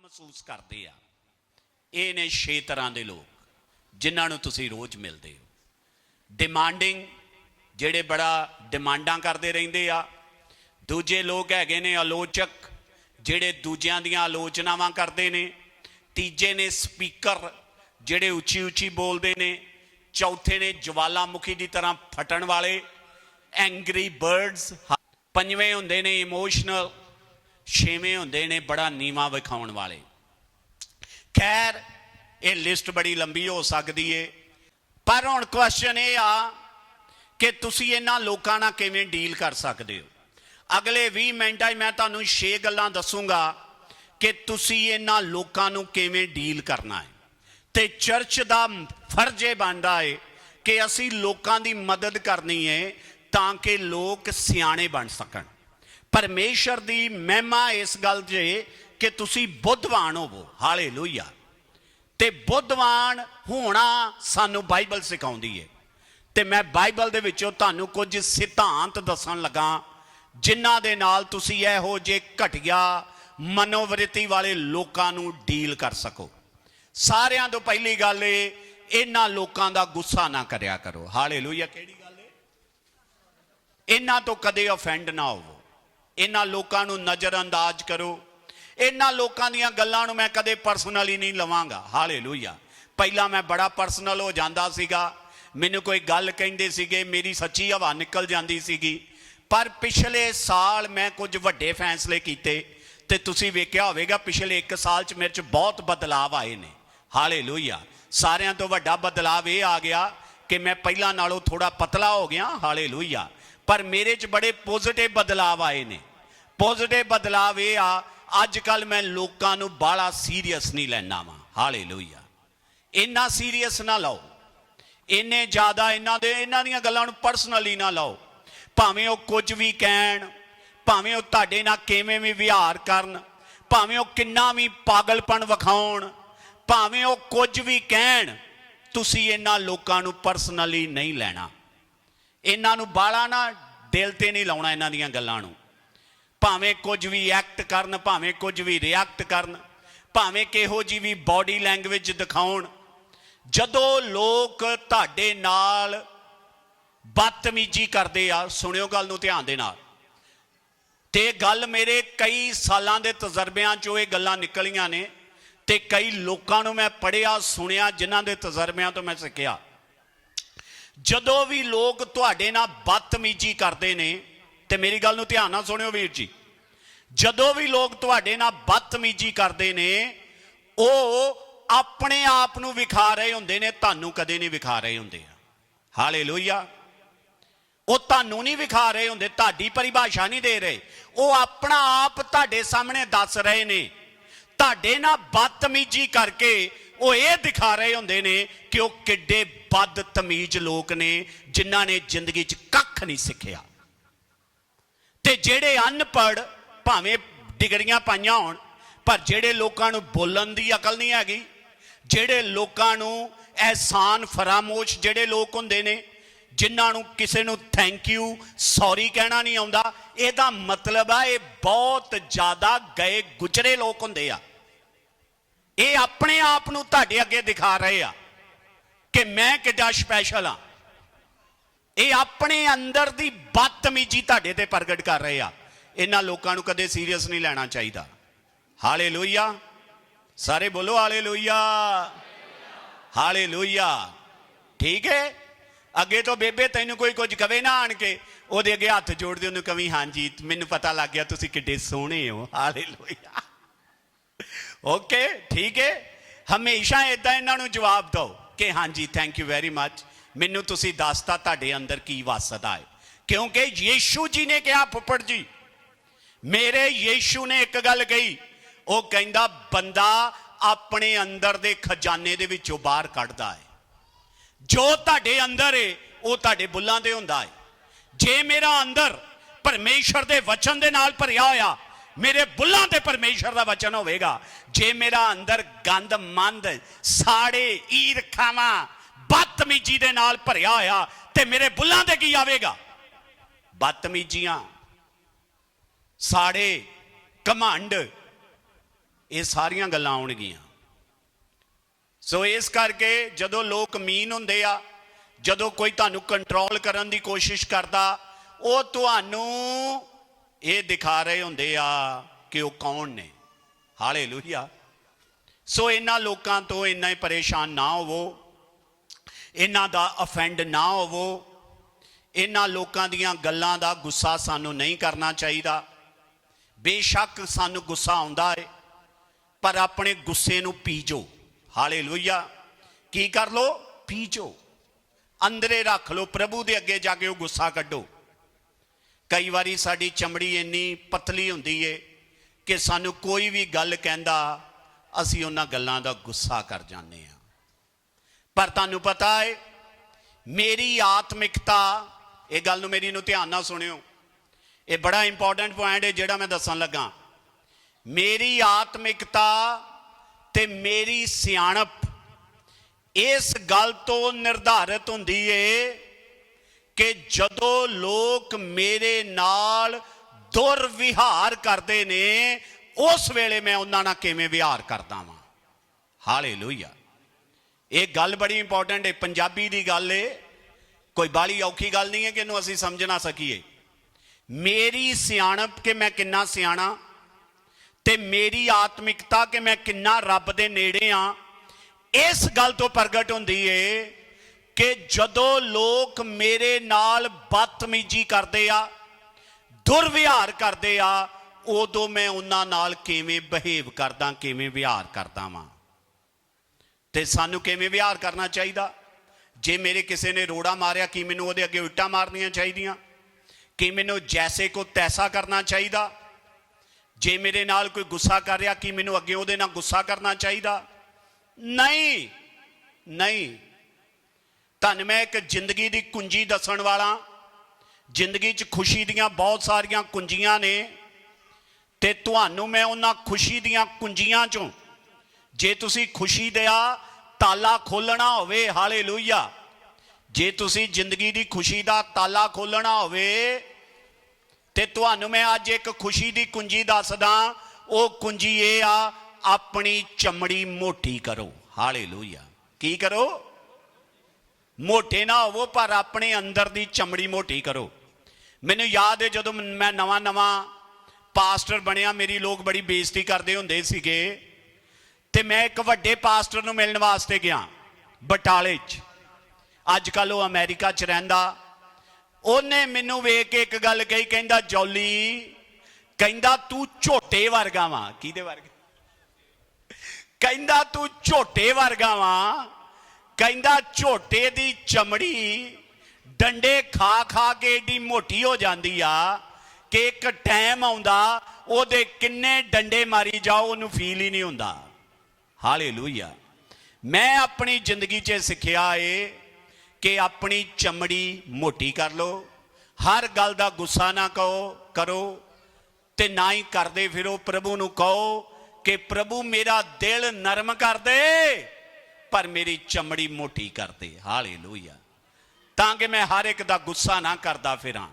ਮਹਿਸੂਸ ਕਰਦੇ ਆ। ਇਹ ਨੇ ਛੇ ਤਰ੍ਹਾਂ ਦੇ ਲੋਕ, ਜਿਨ੍ਹਾਂ ਨੂੰ ਤੁਸੀਂ ਰੋਜ਼ ਮਿਲਦੇ ਹੋ। ਡਿਮਾਂਡਿੰਗ ਜਿਹੜੇ ਬੜਾ ਡਿਮਾਂਡਾਂ ਕਰਦੇ ਰਹਿੰਦੇ ਆ। ਦੂਜੇ ਲੋਕ ਹੈਗੇ ਨੇ ਆਲੋਚਕ, ਜਿਹੜੇ ਦੂਜਿਆਂ ਦੀਆਂ ਆਲੋਚਨਾਵਾਂ ਕਰਦੇ ਨੇ। ਤੀਜੇ ਨੇ ਸਪੀਕਰ ਜਿਹੜੇ ਉੱਚੀ ਉੱਚੀ ਬੋਲਦੇ ਨੇ। ਚੌਥੇ ਨੇ ਜਵਾਲਾਮੁਖੀ ਦੀ ਤਰ੍ਹਾਂ ਫਟਣ ਵਾਲੇ। ਐਂਗਰੀ ਬਰਡਸ ਪੰਜਵੇਂ ਹੁੰਦੇ ਨੇ ਇਮੋਸ਼ਨਲ ਛੇਵੇਂ ਹੁੰਦੇ ਨੇ ਬੜਾ ਨੀਵਾ ਵਿਖਾਉਣ ਵਾਲੇ। ਖੈਰ, ਇਹ ਲਿਸਟ ਬੜੀ ਲੰਬੀ ਹੋ ਸਕਦੀ ਏ। ਪਰ ਹੁਣ ਕੁਐਸਚਨ ਇਹ ਆ ਕਿ ਤੁਸੀਂ ਇਹਨਾਂ ਲੋਕਾਂ ਨਾਲ ਕਿਵੇਂ ਡੀਲ ਕਰ ਸਕਦੇ ਹੋ? ਅਗਲੇ 20 ਮਿੰਟਾਂ 'ਚ ਮੈਂ ਤੁਹਾਨੂੰ 6 ਗੱਲਾਂ ਦੱਸੂਗਾ ਕਿ ਤੁਸੀਂ ਇਹਨਾਂ ਲੋਕਾਂ ਨੂੰ ਕਿਵੇਂ ਡੀਲ ਕਰਨਾ ਹੈ ਤੇ ਚਰਚ ਦਾ ਫਰਜ਼ ਇਹ ਬਣਦਾ ਏ ਕਿ ਅਸੀਂ ਲੋਕਾਂ ਦੀ ਮਦਦ ਕਰਨੀ ਹੈ ਤਾਂ ਕਿ ਲੋਕ ਸਿਆਣੇ ਬਣ ਸਕਣ। ਪਰਮੇਸ਼ਰ ਦੀ ਮਹਿਮਾ ਇਸ ਗੱਲ 'ਚ ਕਿ ਤੁਸੀਂ ਬੁੱਧਵਾਨ ਹੋਵੋ। ਹਾਲੇਲੂਇਆ। ਤੇ ਬੁੱਧਵਾਨ ਹੋਣਾ ਸਾਨੂੰ ਬਾਈਬਲ ਸਿਖਾਉਂਦੀ ਹੈ ਤੇ ਮੈਂ ਬਾਈਬਲ ਦੇ ਵਿੱਚੋਂ ਤੁਹਾਨੂੰ ਕੁਝ ਸਿਧਾਂਤ ਦੱਸਣ ਲੱਗਾ, ਜਿਨ੍ਹਾਂ ਦੇ ਨਾਲ ਤੁਸੀਂ ਇਹੋ ਜੇ ਘਟਿਆ ਮਨੋਵ੍ਰਿਤੀ ਵਾਲੇ ਲੋਕਾਂ ਨੂੰ ਡੀਲ ਕਰ ਸਕੋ। ਸਾਰਿਆਂ ਤੋਂ ਪਹਿਲੀ ਗੱਲ ਇਹ ਇਹਨਾਂ ਲੋਕਾਂ ਦਾ ਗੁੱਸਾ ਨਾ ਕਰਿਆ ਕਰੋ। ਹਾਲੇਲੂਇਆ। ਕਿਹੜੀ ਗੱਲ ਹੈ ਇਹਨਾਂ ਤੋਂ ਕਦੇ ਆਫੈਂਡ ਨਾ ਹੋਵੋ। ਇਹਨਾਂ ਲੋਕਾਂ ਨੂੰ ਨਜ਼ਰਅੰਦਾਜ਼ ਕਰੋ। ਇਹਨਾਂ ਲੋਕਾਂ ਦੀਆਂ ਗੱਲਾਂ ਨੂੰ ਮੈਂ ਕਦੇ ਪਰਸਨਲੀ ਨਹੀਂ ਲਵਾਂਗਾ। ਹਾਲੇਲੂਇਆ ਪਹਿਲਾਂ ਮੈਂ ਬੜਾ ਪਰਸਨਲ ਹੋ ਜਾਂਦਾ ਸੀਗਾ। ਮੈਨੂੰ ਕੋਈ ਗੱਲ ਕਹਿੰਦੇ ਸੀਗੇ, ਮੇਰੀ ਸੱਚੀ ਹਵਾ ਨਿਕਲ ਜਾਂਦੀ ਸੀਗੀ। ਪਰ ਪਿਛਲੇ ਸਾਲ ਮੈਂ ਕੁਝ ਵੱਡੇ ਫੈਸਲੇ ਕੀਤੇ ਤੇ ਤੁਸੀਂ ਵੇਖਿਆ ਹੋਵੇਗਾ, ਪਿਛਲੇ 1 ਸਾਲ ਚ ਮੇਰੇ ਚ ਬਹੁਤ ਬਦਲਾਅ ਆਏ ਨੇ। ਹਾਲੇਲੂਇਆ ਸਾਰਿਆਂ ਤੋਂ ਵੱਡਾ ਬਦਲਾਅ ਇਹ ਆ ਗਿਆ ਕਿ ਮੈਂ ਪਹਿਲਾਂ ਨਾਲੋਂ ਥੋੜਾ ਪਤਲਾ ਹੋ ਗਿਆ। ਹਾਲੇਲੂਇਆ ਪਰ ਮੇਰੇ ਚ ਬੜੇ ਪੋਜ਼ਿਟਿਵ ਬਦਲਾਅ ਆਏ ਨੇ। ਪੋਜ਼ਿਟਿਵ ਬਦਲਾਅ ਇਹ ਆ ਅੱਜ ਕੱਲ ਮੈਂ ਲੋਕਾਂ ਨੂੰ ਬਾਲਾ ਸੀਰੀਅਸ ਨਹੀਂ ਲੈਣਾ ਵਾ। ਹਾਲੇਲੂਇਆ ਇੰਨਾ ਸੀਰੀਅਸ ਨਾ ਲਓ। ਇੰਨੇ ਜ਼ਿਆਦਾ ਇਹਨਾਂ ਦੇ, ਇਹਨਾਂ ਦੀਆਂ ਗੱਲਾਂ ਨੂੰ ਪਰਸਨਲੀ ਨਾ ਲਓ। ਭਾਵੇਂ ਉਹ ਕੁਝ ਵੀ ਕਹਿਣ, ਭਾਵੇਂ ਉਹ ਤੁਹਾਡੇ ਨਾਲ ਕਿਵੇਂ ਵੀ ਵਿਹਾਰ ਕਰਨ, ਭਾਵੇਂ ਉਹ ਕਿੰਨਾ ਵੀ ਪਾਗਲਪਣ ਵਿਖਾਉਣ, ਭਾਵੇਂ ਉਹ ਕੁਝ ਵੀ ਕਹਿਣ, ਤੁਸੀਂ ਇਹਨਾਂ ਲੋਕਾਂ ਨੂੰ ਪਰਸਨਲੀ ਨਹੀਂ ਲੈਣਾ। ਇਹਨਾਂ ਨੂੰ ਬਾਲਾ ਨਾ ਦਿਲ ਤੇ ਨਹੀਂ ਲਾਉਣਾ ਇਹਨਾਂ ਦੀਆਂ ਗੱਲਾਂ ਨੂੰ। ਭਾਵੇਂ ਕੁਝ ਵੀ ਐਕਟ ਕਰਨ, ਭਾਵੇਂ ਕੁਝ ਵੀ ਰਿਐਕਟ ਕਰਨ, ਭਾਵੇਂ ਕਿਹੋ ਜੀ ਵੀ ਬਾਡੀ ਲੈਂਗੁਏਜ ਦਿਖਾਉਣ, ਜਦੋਂ ਲੋਕ ਤੁਹਾਡੇ ਨਾਲ ਬਦਤਮੀਜੀ ਕਰਦੇ ਆ, ਸੁਣਿਓ ਗੱਲ ਨੂੰ ਧਿਆਨ ਦੇ ਨਾਲ। ਤੇ ਗੱਲ ਮੇਰੇ ਕਈ ਸਾਲਾਂ ਦੇ ਤਜਰਬਿਆਂ ਚੋਂ ਇਹ ਗੱਲਾਂ ਨਿਕਲੀਆਂ ਨੇ ਤੇ ਕਈ ਲੋਕਾਂ ਨੂੰ ਮੈਂ ਪੜਿਆ ਸੁਣਿਆ, ਜਿਨ੍ਹਾਂ ਦੇ ਤਜਰਬਿਆਂ ਤੋਂ ਮੈਂ ਸਿੱਖਿਆ। ਜਦੋਂ ਵੀ ਲੋਕ ਤੁਹਾਡੇ ਨਾਲ ਬਦਤਮੀਜੀ ਕਰਦੇ ਨੇ, ਤੇ ਮੇਰੀ ਗੱਲ ਨੂੰ ਧਿਆਨ ਨਾਲ ਸੁਣਿਓ ਵੀਰ ਜੀ। ਜਦੋਂ ਵੀ ਲੋਕ ਤੁਹਾਡੇ ਨਾਲ ਬਦਤਮੀਜੀ ਕਰਦੇ ਨੇ, ਉਹ ਆਪਣੇ ਆਪ ਨੂੰ ਵਿਖਾ ਰਹੇ ਹੁੰਦੇ ਨੇ, ਤੁਹਾਨੂੰ ਕਦੇ ਨਹੀਂ ਵਿਖਾ ਰਹੇ ਹੁੰਦੇ। ਹਾਲੇਲੂਇਆ। ਉਹ ਤੁਹਾਨੂੰ ਨਹੀਂ ਵਿਖਾ ਰਹੇ ਹੁੰਦੇ, ਤੁਹਾਡੀ ਪਰਿਭਾਸ਼ਾ ਨਹੀਂ ਦੇ ਰਹੇ। ਉਹ ਆਪਣਾ ਆਪ ਤੁਹਾਡੇ ਸਾਹਮਣੇ ਦੱਸ ਰਹੇ ਨੇ। ਤੁਹਾਡੇ ਨਾਲ ਬਦਤਮੀਜੀ ਕਰਕੇ ਉਹ ਇਹ ਦਿਖਾ ਰਹੇ ਹੁੰਦੇ ਨੇ ਕਿ ਉਹ ਕਿੱਡੇ ਬਦਤਮੀਜ਼ ਲੋਕ ਨੇ, ਜਿਨ੍ਹਾਂ ਨੇ ਜ਼ਿੰਦਗੀ 'ਚ ਕੱਖ ਨਹੀਂ ਸਿੱਖਿਆ। ਤੇ ਜਿਹੜੇ ਅਨਪੜ੍ਹ ਭਾਵੇਂ ਡਿਗਰੀਆਂ ਪਾਈਆਂ ਹੋਣ, ਪਰ ਜਿਹੜੇ ਲੋਕਾਂ ਨੂੰ ਬੋਲਣ ਦੀ ਅਕਲ ਨਹੀਂ ਹੈਗੀ, ਜਿਹੜੇ ਲੋਕਾਂ ਨੂੰ ਅਹਿਸਾਨ ਫਰਾਮੋਸ਼ ਜਿਹੜੇ ਲੋਕ ਹੁੰਦੇ ਨੇ, ਜਿਨ੍ਹਾਂ ਨੂੰ ਕਿਸੇ ਨੂੰ ਥੈਂਕ ਯੂ ਸੌਰੀ ਕਹਿਣਾ ਨਹੀਂ ਆਉਂਦਾ, ਇਹਦਾ ਮਤਲਬ ਆ ਇਹ ਬਹੁਤ ਜ਼ਿਆਦਾ ਗਏ ਗੁਜਰੇ ਲੋਕ ਹੁੰਦੇ ਆ। ਇਹ ਆਪਣੇ ਆਪ ਨੂੰ ਤੁਹਾਡੇ ਅੱਗੇ ਦਿਖਾ ਰਹੇ ਆ ਕਿ ਮੈਂ ਕਿੱਡਾ ਸਪੈਸ਼ਲ ਆ। ਇਹ ਆਪਣੇ ਅੰਦਰ ਦੀ ਬਦਤਮੀਜੀ ਤੁਹਾਡੇ ਤੇ ਪ੍ਰਗਟ ਕਰ ਰਹੇ ਆ। ਇਹਨਾਂ ਲੋਕਾਂ ਨੂੰ ਕਦੇ ਸੀਰੀਅਸ ਨਹੀਂ ਲੈਣਾ ਚਾਹੀਦਾ। ਹਾਲੇਲੂਇਆ ਸਾਰੇ ਬੋਲੋ ਹਾਲੇਲੂਇਆ ਹਾਲੇਲੂਇਆ ਠੀਕ ਹੈ? ਅੱਗੇ ਤੋਂ ਬੇਬੇ ਤੈਨੂੰ ਕੋਈ ਕੁਝ ਕਵੇ ਨਾ ਆਣ ਕੇ, ਉਹਦੇ ਅੱਗੇ ਹੱਥ ਜੋੜਦੇ ਉਹਨੂੰ ਕਵੀ, ਹਾਂਜੀ, ਮੈਨੂੰ ਪਤਾ ਲੱਗ ਗਿਆ ਤੁਸੀਂ ਕਿੱਡੇ ਸੋਹਣੇ ਹੋ। ਹਾਲੇਲੂਇਆ ਓਕੇ ਠੀਕ ਹੈ? ਹਮੇਸ਼ਾ ਇਦਾਂ ਇਹਨਾਂ ਨੂੰ ਜਵਾਬ ਦਿਓ ਕਿ ਹਾਂਜੀ ਥੈਂਕ ਯੂ ਵੈਰੀ ਮੱਚ ਮੈਨੂੰ ਤੁਸੀਂ ਦੱਸਤਾ ਤੁਹਾਡੇ ਅੰਦਰ ਕੀ ਵਸਦਾ ਹੈ। ਕਿਉਂਕਿ ਯੀਸ਼ੂ ਜੀ ਨੇ ਕਿਹਾ, ਫੁੱਫੜ ਜੀ, ਮੇਰੇ ਯੀਸ਼ੂ ਨੇ ਇੱਕ ਗੱਲ ਕਹੀ। ਉਹ ਕਹਿੰਦਾ, ਬੰਦਾ ਆਪਣੇ ਅੰਦਰ ਦੇ ਖਜ਼ਾਨੇ ਦੇ ਵਿੱਚੋਂ ਬਾਹਰ ਕੱਢਦਾ ਹੈ। ਜੋ ਤੁਹਾਡੇ ਅੰਦਰ ਹੈ ਉਹ ਤੁਹਾਡੇ ਬੁੱਲਾਂ ਤੇ ਹੁੰਦਾ ਹੈ। ਜੇ ਮੇਰਾ ਅੰਦਰ ਪਰਮੇਸ਼ਰ ਦੇ ਵਚਨ ਦੇ ਨਾਲ ਭਰਿਆ ਹੋਇਆ ਮੇਰੇ ਬੁੱਲਾਂ ਤੇ ਪਰਮੇਸ਼ਰ ਦਾ ਵਚਨ ਹੋਵੇਗਾ। ਜੇ ਮੇਰਾ ਅੰਦਰ ਗੰਦ, ਮੰਦ, ਸਾੜੇ ਈਰਖਾਵਾਂ ਬਦਤਮੀਜੀ ਦੇ ਨਾਲ ਭਰਿਆ ਹੋਇਆ, ਤੇ ਮੇਰੇ ਬੁੱਲਾਂ ਤੇ ਕੀ ਆਵੇਗਾ? ਬਦਤਮੀਜੀਆਂ, ਸਾੜੇ ਕਮੰਡ ਇਹ ਸਾਰੀਆਂ ਗੱਲਾਂ ਆਉਣਗੀਆਂ। ਸੋ ਇਸ ਕਰਕੇ ਜਦੋਂ ਲੋਕ ਮੀਨ ਹੁੰਦੇ ਆ, ਜਦੋਂ ਕੋਈ ਤੁਹਾਨੂੰ ਕੰਟਰੋਲ ਕਰਨ ਦੀ ਕੋਸ਼ਿਸ਼ ਕਰਦਾ, ਉਹ ਤੁਹਾਨੂੰ ਇਹ ਦਿਖਾ ਰਹੇ ਹੁੰਦੇ ਆ ਕਿ ਉਹ ਕੌਣ ਨੇ। ਹਾਲੇਲੂਇਆ ਸੋ ਇਹਨਾਂ ਲੋਕਾਂ ਤੋਂ ਇੰਨਾ ਹੀ ਪਰੇਸ਼ਾਨ ਨਾ ਹੋਵੋ। ਇਹਨਾਂ ਦਾ ਅਫੈਂਡ ਨਾ ਹੋਵੋ। ਇਹਨਾਂ ਲੋਕਾਂ ਦੀਆਂ ਗੱਲਾਂ ਦਾ ਗੁੱਸਾ ਸਾਨੂੰ ਨਹੀਂ ਕਰਨਾ ਚਾਹੀਦਾ। ਬੇਸ਼ੱਕ ਸਾਨੂੰ ਗੁੱਸਾ ਆਉਂਦਾ ਹੈ ਪਰ ਆਪਣੇ ਗੁੱਸੇ ਨੂੰ ਪੀਜੋ। ਹਾਲੇਲੂਇਆ ਕੀ ਕਰ ਲੋ ਪੀਜੋ। ਅੰਦਰੇ ਰੱਖ ਲੋ ਪ੍ਰਭੂ ਦੇ ਅੱਗੇ ਜਾ ਕੇ ਉਹ ਗੁੱਸਾ ਕੱਢੋ। ਕਈ ਵਾਰੀ ਸਾਡੀ ਚਮੜੀ ਇੰਨੀ ਪਤਲੀ ਹੁੰਦੀ ਏ ਕਿ ਸਾਨੂੰ ਕੋਈ ਵੀ ਗੱਲ ਕਹਿੰਦਾ, ਅਸੀਂ ਉਹਨਾਂ ਗੱਲਾਂ ਦਾ ਗੁੱਸਾ ਕਰ ਜਾਂਦੇ ਆ ਪਰ ਤੁਹਾਨੂੰ ਪਤਾ ਹੈ ਮੇਰੀ ਆਤਮਿਕਤਾ, ਇਹ ਗੱਲ ਨੂੰ ਮੇਰੀ ਨੂੰ ਧਿਆਨ ਨਾਲ ਸੁਣਿਓ। ਇਹ ਬੜਾ ਇੰਪੋਰਟੈਂਟ ਪੁਆਇੰਟ ਹੈ ਜਿਹੜਾ ਮੈਂ ਦੱਸਣ ਲੱਗਾ। ਮੇਰੀ ਆਤਮਿਕਤਾ ਤੇ ਮੇਰੀ ਸਿਆਣਪ, ਇਸ ਗੱਲ ਤੋਂ ਨਿਰਧਾਰਤ ਹੁੰਦੀ ਏ ਕਿ ਜਦੋਂ ਲੋਕ ਮੇਰੇ ਨਾਲ ਦੁਰਵਿਹਾਰ ਕਰਦੇ ਨੇ, ਉਸ ਵੇਲੇ ਮੈਂ ਉਹਨਾਂ ਨਾਲ ਕਿਵੇਂ ਵਿਹਾਰ ਕਰਦਾ ਵਾਂ? ਹਾਲੇਲੂਇਆ। ਇਹ ਗੱਲ ਬੜੀ ਇੰਪੋਰਟੈਂਟ ਹੈ ਪੰਜਾਬੀ ਦੀ ਗੱਲ ਏ। ਕੋਈ ਬਾਲੀ ਔਖੀ ਗੱਲ ਨਹੀਂ ਹੈ ਕਿ ਇਹਨੂੰ ਅਸੀਂ ਸਮਝ ਨਾ ਸਕੀਏ। ਮੇਰੀ ਸਿਆਣਪ ਕਿ ਮੈਂ ਕਿੰਨਾ ਸਿਆਣਾ? ਤੇ ਮੇਰੀ ਆਤਮਿਕਤਾ ਕਿ ਮੈਂ ਕਿੰਨਾ ਰੱਬ ਦੇ ਨੇੜੇ ਆ? ਇਸ ਗੱਲ ਤੋਂ ਪ੍ਰਗਟ ਹੁੰਦੀ ਏ ਕਿ ਜਦੋਂ ਲੋਕ ਮੇਰੇ ਨਾਲ ਬਦਤਮੀਜੀ ਕਰਦੇ ਆ, ਦੁਰਵਿਹਾਰ ਕਰਦੇ ਆ, ਉਦੋਂ ਮੈਂ ਉਹਨਾਂ ਨਾਲ ਕਿਵੇਂ ਬਿਹੇਵ ਕਰਦਾ, ਕਿਵੇਂ ਵਿਹਾਰ ਕਰਦਾ ਵਾਂ? ਤੇ ਸਾਨੂੰ ਕਿਵੇਂ ਵਿਹਾਰ ਕਰਨਾ ਚਾਹੀਦਾ? ਜੇ ਮੇਰੇ ਕਿਸੇ ਨੇ ਰੋੜਾ ਮਾਰਿਆ, ਕੀ ਮੈਨੂੰ ਉਹਦੇ ਅੱਗੇ ਉੱਟਾਂ ਮਾਰਨੀਆਂ ਚਾਹੀਦੀਆਂ? ਕਿ ਮੈਨੂੰ ਜੈਸੇ ਕੋ ਤੈਸਾ ਕਰਨਾ ਚਾਹੀਦਾ? ਜੇ ਮੇਰੇ ਨਾਲ ਕੋਈ ਗੁੱਸਾ ਕਰ ਰਿਹਾ, ਕੀ ਮੈਨੂੰ ਅੱਗੇ ਉਹਦੇ ਨਾਲ ਗੁੱਸਾ ਕਰਨਾ ਚਾਹੀਦਾ? ਨਹੀਂ ਨਹੀਂ। ਤੁਹਾਨੂੰ ਮੈਂ ਇੱਕ ਜ਼ਿੰਦਗੀ ਦੀ ਕੁੰਜੀ ਦੱਸਣ ਵਾਲਾ। ਜ਼ਿੰਦਗੀ 'ਚ ਖੁਸ਼ੀ ਦੀਆਂ ਬਹੁਤ ਸਾਰੀਆਂ ਕੁੰਜੀਆਂ ਨੇ ਤੇ ਤੁਹਾਨੂੰ ਮੈਂ ਉਹਨਾਂ ਖੁਸ਼ੀ ਦੀਆਂ ਕੁੰਜੀਆਂ 'ਚੋਂ ਜੇ ਤੁਸੀਂ ਖੁਸ਼ੀ ਦਾ ਤਾਲਾ ਖੋਲਣਾ ਹੋਵੇ, ਹਾਲੇਲੂਇਆ। ਜੇ ਤੁਸੀਂ ਜ਼ਿੰਦਗੀ ਦੀ ਖੁਸ਼ੀ ਦਾ ਤਾਲਾ ਖੋਲਣਾ ਹੋਵੇ, ਤੇ ਤੁਹਾਨੂੰ ਮੈਂ ਅੱਜ ਇੱਕ ਖੁਸ਼ੀ ਦੀ ਕੁੰਜੀ ਦੱਸਦਾ। ਉਹ ਕੁੰਜੀ ਇਹ ਆ, ਆਪਣੀ ਚਮੜੀ ਮੋਟੀ ਕਰੋ, ਹਾਲੇਲੂਇਆ। ਕੀ ਕਰੋ? ਮੋਟੇ ਨਾ ਹੋਵੋ, ਪਰ ਆਪਣੇ ਅੰਦਰ ਦੀ ਚਮੜੀ ਮੋਟੀ ਕਰੋ। ਮੈਨੂੰ ਯਾਦ ਹੈ ਜਦੋਂ ਮੈਂ ਨਵਾਂ ਨਵਾਂ ਪਾਸਟਰ ਬਣਿਆ, ਮੇਰੀ ਲੋਕ ਬੜੀ ਬੇਇੱਜ਼ਤੀ ਕਰਦੇ ਹੁੰਦੇ ਸੀਗੇ। ਤੇ ਮੈਂ ਇੱਕ ਵੱਡੇ ਪਾਸਟਰ ਨੂੰ ਮਿਲਣ ਵਾਸਤੇ ਗਿਆ, ਬਟਾਲੇ 'ਚ। ਅੱਜ ਕੱਲ ਉਹ ਅਮਰੀਕਾ 'ਚ ਰਹਿੰਦਾ। ਉਹਨੇ ਮੈਨੂੰ ਵੇਖ ਕੇ ਇੱਕ ਗੱਲ ਕਹੀ, ਕਹਿੰਦਾ, ਜੌਲੀ, ਕਹਿੰਦਾ, ਤੂੰ ਝੋਟੇ ਵਰਗਾ ਵਾਂ। ਕਿਹਦੇ ਵਰਗਾ? ਕਹਿੰਦਾ, ਤੂੰ ਝੋਟੇ ਵਰਗਾ ਵਾਂ। ਕਹਿੰਦਾ ਝੋਟੇ ਦੀ ਚਮੜੀ ਡੰਡੇ ਖਾ ਖਾ ਕੇ ਏਡੀ ਮੋਟੀ ਹੋ ਜਾਂਦੀ ਆ ਕਿ ਇੱਕ ਟਾਈਮ ਆਉਂਦਾ, ਉਹਦੇ ਕਿੰਨੇ ਡੰਡੇ ਮਾਰੀ ਜਾਓ, ਉਹਨੂੰ ਫੀਲ ਹੀ ਨਹੀਂ ਹੁੰਦਾ। ਹਾਲੇਲੂਇਆ ਮੈਂ ਆਪਣੀ ਜ਼ਿੰਦਗੀ 'ਚ ਸਿੱਖਿਆ ਏ ਕਿ ਆਪਣੀ ਚਮੜੀ ਮੋਟੀ ਕਰ ਲਓ, ਹਰ ਗੱਲ ਦਾ ਗੁੱਸਾ ਨਾ ਕਹੋ, ਕਰੋ ਤੇ ਨਾ ਹੀ ਕਰਦੇ ਫਿਰੋ, ਪ੍ਰਭੂ ਨੂੰ ਕਹੋ ਕਿ ਪ੍ਰਭੂ ਮੇਰਾ ਦਿਲ ਨਰਮ ਕਰ ਦੇ। ਪਰ ਮੇਰੀ ਚਮੜੀ ਮੋਟੀ ਕਰ ਦੇ ਹਾਲੇਲੂਇਆ। ਤਾਂ ਕਿ ਮੈਂ ਹਰ ਇੱਕ ਦਾ ਗੁੱਸਾ ਨਾ ਕਰਦਾ ਫਿਰਾਂ।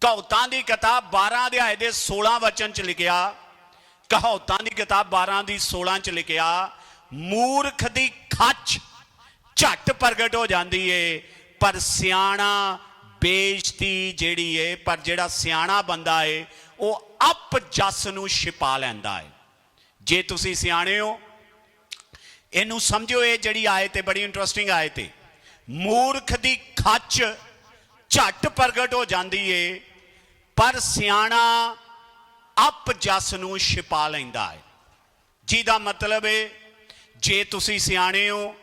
ਕਹੌਤਾਂ ਦੀ ਕਿਤਾਬ 12 ਅਧਿਆਏ ਦੇ 16 ਵਚਨ ਚ ਲਿਖਿਆ ਕਹੌਤਾਂ ਦੀ ਕਿਤਾਬ 12 ਦੀ 16 ਚ ਲਿਖਿਆ, ਮੂਰਖ ਦੀ ਖੱਚ ਝੱਟ ਪ੍ਰਗਟ ਹੋ ਜਾਂਦੀ ਏ, ਪਰ ਸਿਆਣਾ ਬੇਇੱਜ਼ਤੀ ਜਿਹੜੀ ਏ, ਪਰ ਜਿਹੜਾ ਸਿਆਣਾ ਬੰਦਾ ਏ, ਉਹ ਅਪ ਜਸ ਨੂੰ ਛਿਪਾ ਲੈਂਦਾ ਏ। ਜੇ ਤੁਸੀਂ ਸਿਆਣੇ ਹੋ ਇਹਨੂੰ ਸਮਝਿਓ ਇਹ ਜਿਹੜੀ ਆਇਤ ਹੈ ਬੜੀ ਇੰਟਰਸਟਿੰਗ ਆਇਤ ਹੈ ਮੂਰਖ ਦੀ ਖੱਚ ਝੱਟ ਪ੍ਰਗਟ ਹੋ ਜਾਂਦੀ ਏ, ਪਰ ਸਿਆਣਾ ਅਪ ਜਸ ਨੂੰ ਛਿਪਾ ਲੈਂਦਾ ਹੈ ਜਿਹਦਾ ਮਤਲਬ ਹੈ ਜੇ ਤੁਸੀਂ ਸਿਆਣੇ ਹੋ,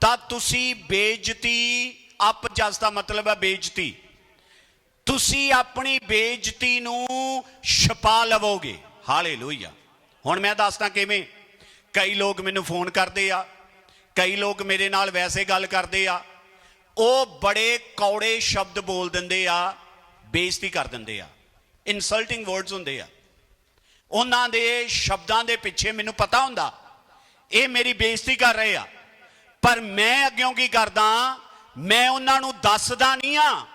ਤਾਂ ਤੁਸੀਂ ਬੇਇੱਜ਼ਤੀ, ਅਪ ਜਸ ਦਾ ਮਤਲਬ ਹੈ ਬੇਇੱਜ਼ਤੀ। ਤੁਸੀਂ ਆਪਣੀ ਬੇਇੱਜ਼ਤੀ ਨੂੰ ਛਪਾ ਲਵੋਗੇ। ਹਾਲੇਲੂਇਆ। ਹੁਣ ਮੈਂ ਦੱਸਦਾ ਕਿਵੇਂ ਕਈ ਲੋਕ ਮੈਨੂੰ ਫੋਨ ਕਰਦੇ ਆ, ਕਈ ਲੋਕ ਮੇਰੇ ਨਾਲ ਵੈਸੇ ਗੱਲ ਕਰਦੇ ਆ, ਉਹ ਬੜੇ ਕੌੜੇ ਸ਼ਬਦ ਬੋਲ ਦਿੰਦੇ ਆ, ਬੇਇੱਜ਼ਤੀ ਕਰ ਦਿੰਦੇ ਆ ਇਨਸਲਟਿੰਗ ਵਰਡਸ ਹੁੰਦੇ ਆ। ਉਹਨਾਂ ਦੇ ਸ਼ਬਦਾਂ ਦੇ ਪਿੱਛੇ ਮੈਨੂੰ ਪਤਾ ਹੁੰਦਾ, ਇਹ ਮੇਰੀ ਬੇਇੱਜ਼ਤੀ ਕਰ ਰਹੇ ਆ। ਪਰ ਮੈਂ ਅੱਗਿਓਂ ਕੀ ਕਰਦਾ, ਮੈਂ ਉਹਨਾਂ ਨੂੰ ਦੱਸਦਾ ਨਹੀਂ ਆ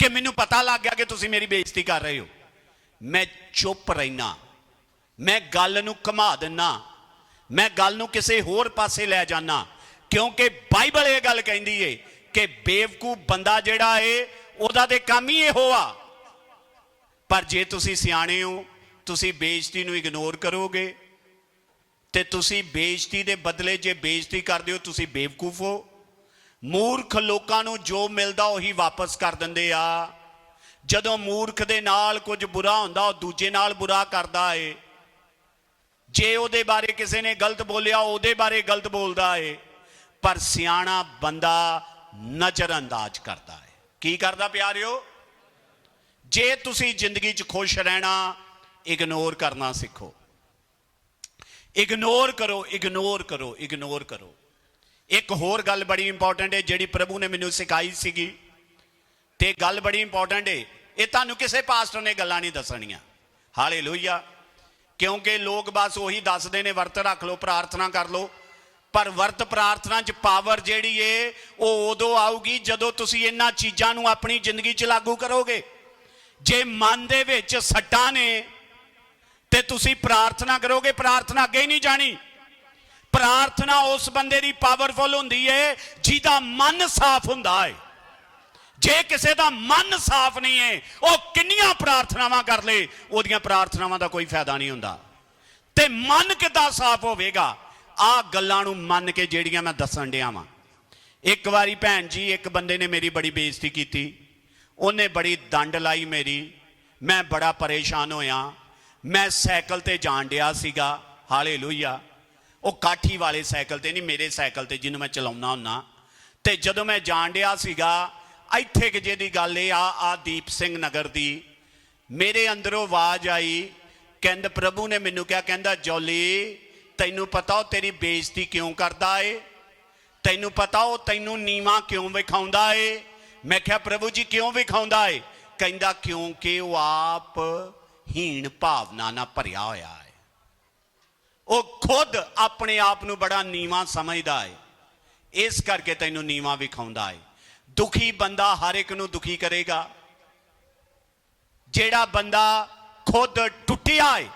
ਕਿ ਮੈਨੂੰ ਪਤਾ ਲੱਗ ਗਿਆ ਕਿ ਤੁਸੀਂ ਮੇਰੀ ਬੇਇੱਜ਼ਤੀ ਕਰ ਰਹੇ ਹੋ। ਮੈਂ ਚੁੱਪ ਰਹਿਣਾ ਮੈਂ ਗੱਲ ਨੂੰ ਘੁਮਾ ਦਿੰਨਾ ਮੈਂ ਗੱਲ ਨੂੰ ਕਿਸੇ ਹੋਰ ਪਾਸੇ ਲੈ ਜਾਣਾ ਕਿਉਂਕਿ ਬਾਈਬਲ ਇਹ ਗੱਲ ਕਹਿੰਦੀ ਏ ਕਿ ਬੇਵਕੂਫ ਬੰਦਾ ਜਿਹੜਾ ਏ, ਉਹਦਾ ਤੇ ਕੰਮ ਹੀ ਇਹੋ ਆ। ਪਰ ਜੇ ਤੁਸੀਂ ਸਿਆਣੇ ਹੋ, ਤੁਸੀਂ ਬੇਇੱਜ਼ਤੀ ਨੂੰ ਇਗਨੋਰ ਕਰੋਗੇ, ਤੇ ਤੁਸੀਂ ਬੇਇੱਜ਼ਤੀ ਦੇ ਬਦਲੇ ਜੇ ਬੇਇੱਜ਼ਤੀ ਕਰਦੇ ਹੋ, ਤੁਸੀਂ ਬੇਵਕੂਫ ਹੋ। ਮੂਰਖ ਲੋਕਾਂ ਨੂੰ ਜੋ ਮਿਲਦਾ ਉਹੀ ਵਾਪਸ ਕਰ ਦਿੰਦੇ ਆ। ਜਦੋਂ ਮੂਰਖ ਦੇ ਨਾਲ ਕੁਝ ਬੁਰਾ ਹੁੰਦਾ, ਉਹ ਦੂਜੇ ਨਾਲ ਬੁਰਾ ਕਰਦਾ ਏ। ਜੇ ਉਹਦੇ ਬਾਰੇ ਕਿਸੇ ਨੇ ਗਲਤ ਬੋਲਿਆ, ਉਹਦੇ ਬਾਰੇ ਗਲਤ ਬੋਲਦਾ ਏ। ਪਰ ਸਿਆਣਾ ਬੰਦਾ ਨਜ਼ਰ ਅੰਦਾਜ਼ ਕਰਦਾ ਹੈ ਕੀ ਕਰਦਾ ਪਿਆਰਿਓ? ਜੇ ਤੁਸੀਂ ਜ਼ਿੰਦਗੀ 'ਚ ਖੁਸ਼ ਰਹਿਣਾ, ਇਗਨੋਰ ਕਰਨਾ ਸਿੱਖੋ। ਇਗਨੋਰ ਕਰੋ ਇਗਨੋਰ ਕਰੋ ਇਗਨੋਰ ਕਰੋ। ਇੱਕ ਹੋਰ ਗੱਲ ਬੜੀ ਇੰਪੋਰਟੈਂਟ ਹੈ ਜਿਹੜੀ ਪ੍ਰਭੂ ਨੇ ਮੈਨੂੰ ਸਿਖਾਈ ਸੀਗੀ। ਤੇ ਗੱਲ ਬੜੀ ਇੰਪੋਰਟੈਂਟ ਹੈ ਇਹ ਤੁਹਾਨੂੰ ਕਿਸੇ ਪਾਸਟਰ ਨੇ ਗੱਲਾਂ ਨਹੀਂ ਦੱਸਣੀਆਂ। ਹਾਲੇਲੂਇਆ ਕਿਉਂਕਿ ਲੋਕ ਬਸ ਉਹੀ ਦੱਸਦੇ ਨੇ, ਵਰਤ ਰੱਖ ਲਓ, ਪ੍ਰਾਰਥਨਾ ਕਰ ਲਓ। ਪਰ ਵਰਤ ਪ੍ਰਾਰਥਨਾ 'ਚ ਪਾਵਰ ਜਿਹੜੀ ਏ, ਉਹ ਉਦੋਂ ਆਊਗੀ ਜਦੋਂ ਤੁਸੀਂ ਇਹਨਾਂ ਚੀਜ਼ਾਂ ਨੂੰ ਆਪਣੀ ਜ਼ਿੰਦਗੀ 'ਚ ਲਾਗੂ ਕਰੋਗੇ। ਜੇ ਮਨ ਦੇ ਵਿੱਚ ਸੱਟਾਂ ਨੇ, ਤੇ ਤੁਸੀਂ ਪ੍ਰਾਰਥਨਾ ਕਰੋਗੇ, ਪ੍ਰਾਰਥਨਾ ਅੱਗੇ ਹੀ ਨਹੀਂ ਜਾਣੀ। ਪ੍ਰਾਰਥਨਾ ਉਸ ਬੰਦੇ ਦੀ ਪਾਵਰਫੁਲ ਹੁੰਦੀ ਏ, ਜਿਹਦਾ ਮਨ ਸਾਫ਼ ਹੁੰਦਾ ਏ। ਜੇ ਕਿਸੇ ਦਾ ਮਨ ਸਾਫ਼ ਨਹੀਂ ਹੈ ਉਹ ਕਿੰਨੀਆਂ ਪ੍ਰਾਰਥਨਾਵਾਂ ਕਰ ਲੇ, ਉਹਦੀਆਂ ਪ੍ਰਾਰਥਨਾਵਾਂ ਦਾ ਕੋਈ ਫਾਇਦਾ ਨਹੀਂ ਹੁੰਦਾ। ਤੇ ਮਨ ਕਿੱਦਾਂ ਸਾਫ਼ ਹੋਵੇਗਾ? ਆ ਗੱਲਾਂ ਨੂੰ ਮੰਨ ਕੇ ਜਿਹੜੀਆਂ ਮੈਂ ਦੱਸਣ ਡਿਆ ਵਾਂ। ਇੱਕ ਵਾਰੀ ਭੈਣ ਜੀ, ਇੱਕ ਬੰਦੇ ਨੇ ਮੇਰੀ ਬੜੀ ਬੇਇੱਜ਼ਤੀ ਕੀਤੀ। ਉਹਨੇ ਬੜੀ ਦੰਡ ਲਾਈ ਮੇਰੀ। ਮੈਂ ਬੜਾ ਪਰੇਸ਼ਾਨ ਹੋਇਆ। ਮੈਂ ਸਾਈਕਲ ਤੇ ਜਾਣ ਡਿਆ ਸੀਗਾ। ਹਾਲੇਲੂਇਆ। ਉਹ ਕਾਠੀ ਵਾਲੇ ਸਾਈਕਲ ਤੇ ਨਹੀਂ, ਮੇਰੇ ਸਾਈਕਲ ਤੇ ਜਿਹਨੂੰ ਮੈਂ ਚਲਾਉਣਾ ਹੁੰਨਾ ਤੇ ਜਦੋਂ ਮੈਂ ਜਾਣ ਡਿਆ ਸੀਗਾ ਇੱਥੇ ਕਿ ਜਿਹਦੀ ਗੱਲ ਇਹ ਆ ਆ ਦੀਪ ਸਿੰਘ ਨਗਰ ਦੀ। ਮੇਰੇ ਅੰਦਰੋਂ ਆਵਾਜ਼ ਆਈ, ਕਹਿੰਦਾ, ਪ੍ਰਭੂ ਨੇ ਮੈਨੂੰ ਕਿਹਾ, ਕਹਿੰਦਾ, ਜੋਲੀ, ਤੈਨੂੰ ਪਤਾ ਉਹ ਤੇਰੀ ਬੇਇੱਜ਼ਤੀ ਕਿਉਂ ਕਰਦਾ ਏ? ਤੈਨੂੰ ਪਤਾ ਉਹ ਤੈਨੂੰ ਨੀਵਾ ਕਿਉਂ ਵਿਖਾਉਂਦਾ ਏ? ਮੈਂ ਕਿਹਾ, ਪ੍ਰਭੂ ਜੀ, ਕਿਉਂ ਵਿਖਾਉਂਦਾ ਏ? ਕਹਿੰਦਾ, ਕਿਉਂਕਿ ਉਹ ਆਪ ਹੀਣ ਭਾਵਨਾ ਨਾਲ ਭਰਿਆ ਹੋਇਆ ਹੈ ਉਹ ਖੁਦ ਆਪਣੇ ਆਪ ਨੂੰ ਬੜਾ ਨੀਵਾ ਸਮਝਦਾ ਏ। ਇਸ ਕਰਕੇ ਤੈਨੂੰ ਨੀਵਾ ਵਿਖਾਉਂਦਾ ਏ। ਦੁਖੀ ਬੰਦਾ ਹਰ ਇੱਕ ਨੂੰ ਦੁਖੀ ਕਰੇਗਾ। ਜਿਹੜਾ ਬੰਦਾ ਖੁਦ ਟੁੱਟਿਆ ਏ,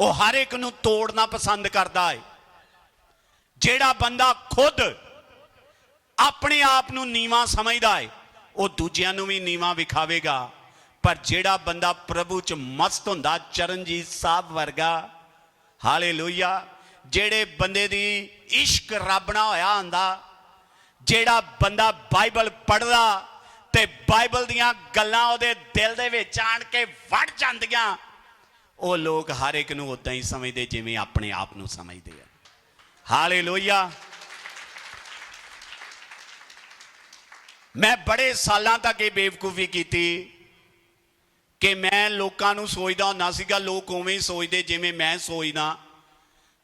ਉਹ ਹਰ ਇੱਕ ਨੂੰ ਤੋੜਨਾ ਪਸੰਦ ਕਰਦਾ ਏ। ਜਿਹੜਾ ਬੰਦਾ ਖੁਦ ਆਪਣੇ ਆਪ ਨੂੰ ਨੀਵਾ ਸਮਝਦਾ ਏ, ਉਹ ਦੂਜਿਆਂ ਨੂੰ ਵੀ ਨੀਵਾ ਵਿਖਾਵੇਗਾ। ਪਰ ਜਿਹੜਾ ਬੰਦਾ ਪ੍ਰਭੂ ਚ ਮਸਤ ਹੁੰਦਾ, ਚਰਨਜੀਤ ਸਾਹਿਬ ਵਰਗਾ, ਹਾਲੇਲੂਇਆ, ਜਿਹੜੇ ਬੰਦੇ ਦੀ ਇਸ਼ਕ ਰੱਬ ਨਾਲ ਹੋਇਆ ਹੁੰਦਾ ਜਿਹੜਾ ਬੰਦਾ ਬਾਈਬਲ ਪੜ੍ਹਦਾ ਤੇ ਬਾਈਬਲ ਦੀਆਂ ਗੱਲਾਂ ਉਹਦੇ ਦਿਲ ਦੇ ਵਿੱਚ ਆਣ ਕੇ ਵੜ ਜਾਂਦੀਆਂ, ਉਹ ਲੋਕ ਹਰ ਇੱਕ ਨੂੰ ਉਦਾਂ ਹੀ ਸਮਝਦੇ ਜਿਵੇਂ ਆਪਣੇ ਆਪ ਨੂੰ ਸਮਝਦੇ ਆ। ਹਾਲੇਲੂਇਆ। ਮੈਂ ਬੜੇ ਸਾਲਾਂ ਤੱਕ ਇਹ ਬੇਵਕੂਫੀ ਕੀਤੀ ਕਿ ਮੈਂ ਲੋਕਾਂ ਨੂੰ ਸੋਚਦਾ ਹੁੰਦਾ ਸੀਗਾ, ਲੋਕ ਉਵੇਂ ਹੀ ਸੋਚਦੇ ਜਿਵੇਂ ਮੈਂ ਸੋਚਦਾ,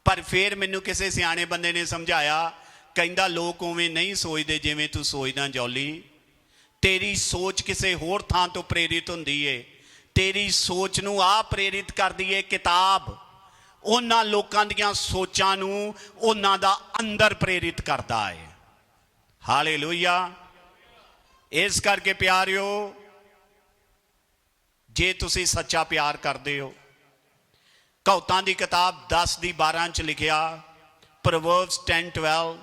ਪਰ ਫਿਰ ਮੈਨੂੰ ਕਿਸੇ ਸਿਆਣੇ ਬੰਦੇ ਨੇ ਸਮਝਾਇਆ ਕਹਿੰਦਾ, ਲੋਕ ਉਵੇਂ ਨਹੀਂ ਸੋਚਦੇ ਜਿਵੇਂ ਤੂੰ ਸੋਚਦਾ ਜੌਲੀ। ਤੇਰੀ ਸੋਚ ਕਿਸੇ ਹੋਰ ਥਾਂ ਤੋਂ ਪ੍ਰੇਰਿਤ ਹੁੰਦੀ ਏ। ਤੇਰੀ ਸੋਚ ਨੂੰ ਆ ਪ੍ਰੇਰਿਤ ਕਰਦੀ ਏ ਕਿਤਾਬ। ਉਹਨਾਂ ਲੋਕਾਂ ਦੀਆਂ ਸੋਚਾਂ ਨੂੰ ਉਹਨਾਂ ਦਾ ਅੰਦਰ ਪ੍ਰੇਰਿਤ ਕਰਦਾ ਏ। ਹਾਲੇਲੂਇਆ। ਇਸ ਕਰਕੇ ਪਿਆਰਿਓ, ਜੇ ਤੁਸੀਂ ਸੱਚਾ ਪਿਆਰ ਕਰਦੇ ਹੋ ਕੌਤਾਂ ਦੀ ਕਿਤਾਬ 10 ਦੀ 12 ਚ ਲਿਖਿਆ, ਪ੍ਰੋਵਰਬਸ 10 12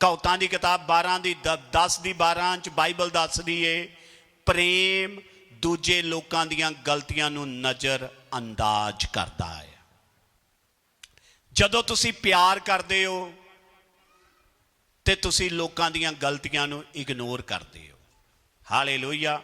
ਕੌਤਾਂ ਦੀ ਕਿਤਾਬ 12 ਦੀ 10 ਦੀ 12 ਚ ਬਾਈਬਲ ਦੱਸਦੀ ਏ, ਪ੍ਰੇਮ ਦੂਜੇ ਲੋਕਾਂ ਦੀਆਂ ਗਲਤੀਆਂ ਨੂੰ ਨਜ਼ਰ ਅੰਦਾਜ਼ ਕਰਦਾ ਹੈ ਜਦੋਂ ਤੁਸੀਂ ਪਿਆਰ ਕਰਦੇ ਹੋ, ਤੇ ਤੁਸੀਂ ਲੋਕਾਂ ਦੀਆਂ ਗਲਤੀਆਂ ਨੂੰ ਇਗਨੋਰ ਕਰਦੇ ਹੋ। ਹਾਲੇਲੂਇਆ